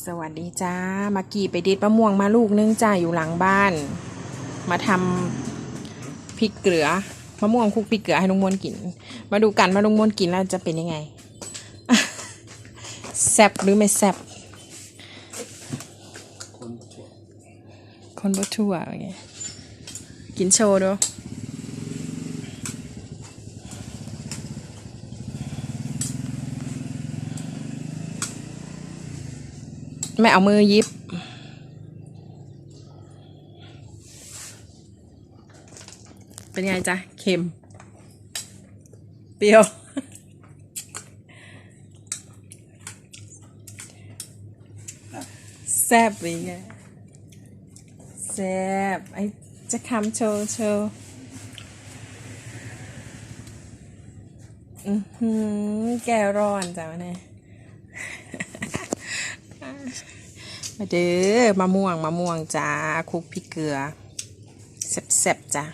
สวัสดีจ้ามากี่ไปเด็ดมะม่วงมาลูกนึงจ้าอยู่หลังบ้าน มาทำพริกเกลือมะม่วงคลุกพริกเกลือให้ลุงมวนกิน มาดูกันมาลุงมวนกินแล้วจะเป็นยังไงแซบหรือไม่แซบคนชั่วคนบ่ทั่วอย่างเงี้ยกินโชว์ดู ไม่เอามือยิบ เป็นไงจ๊ะ เค็ม เปรี้ยว แซ่บไปไงแซ่บไอจะคำโชว์โชว์อือหือแก้วร้อนจ้ะวะเนี่ย มาเด้อมะม่วงมะม่วงจ้าคุกพริกเกลือแซ่บๆจ้ะ